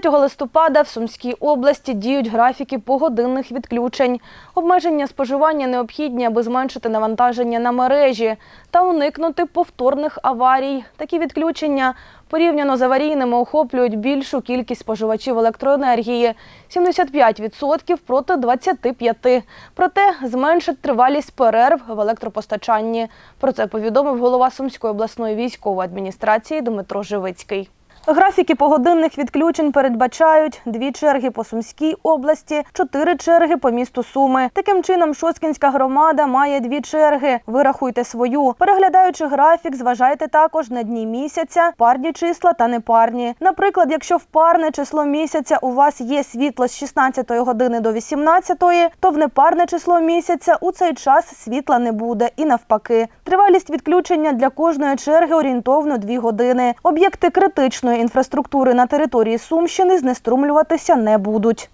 3 листопада в Сумській області діють графіки погодинних відключень. Обмеження споживання необхідні, аби зменшити навантаження на мережі та уникнути повторних аварій. Такі відключення порівняно з аварійними охоплюють більшу кількість споживачів електроенергії – 75% проти 25%. Проте зменшить тривалість перерв в електропостачанні. Про це повідомив голова Сумської обласної військової адміністрації Дмитро Живицький. Графіки погодинних відключень передбачають дві черги по Сумській області, чотири черги по місту Суми. Таким чином, Шоцкінська громада має дві черги. Ви рахуйте свою. Переглядаючи графік, зважайте також на дні місяця, парні числа та непарні. Наприклад, якщо в парне число місяця у вас є світло з 16 години до 18, то в непарне число місяця у цей час світла не буде. І навпаки, тривалість відключення для кожної черги орієнтовно 2 години. Об'єкти інфраструктури на території Сумщини знеструмлюватися не будуть.